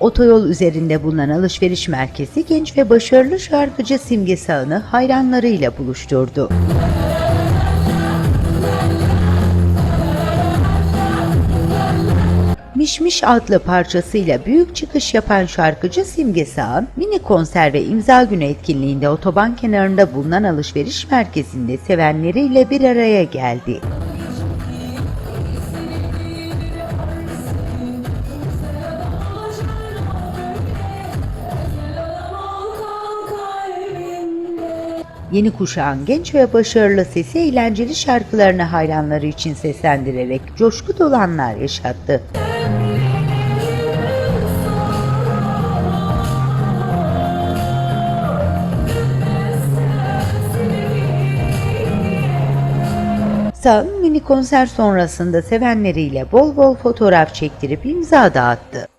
Otoyol üzerinde bulunan alışveriş merkezi genç ve başarılı şarkıcı Simge Sağ'ını hayranlarıyla buluşturdu. Mişmiş adlı parçasıyla büyük çıkış yapan şarkıcı Simge Sağan, mini konser ve imza günü etkinliğinde otoban kenarında bulunan alışveriş merkezinde sevenleriyle bir araya geldi. Yeni kuşağın genç ve başarılı sesi eğlenceli şarkılarını hayranları için seslendirerek coşku dolu anlar yaşattı. Sağın mini konser sonrasında sevenleriyle bol bol fotoğraf çektirip imza dağıttı.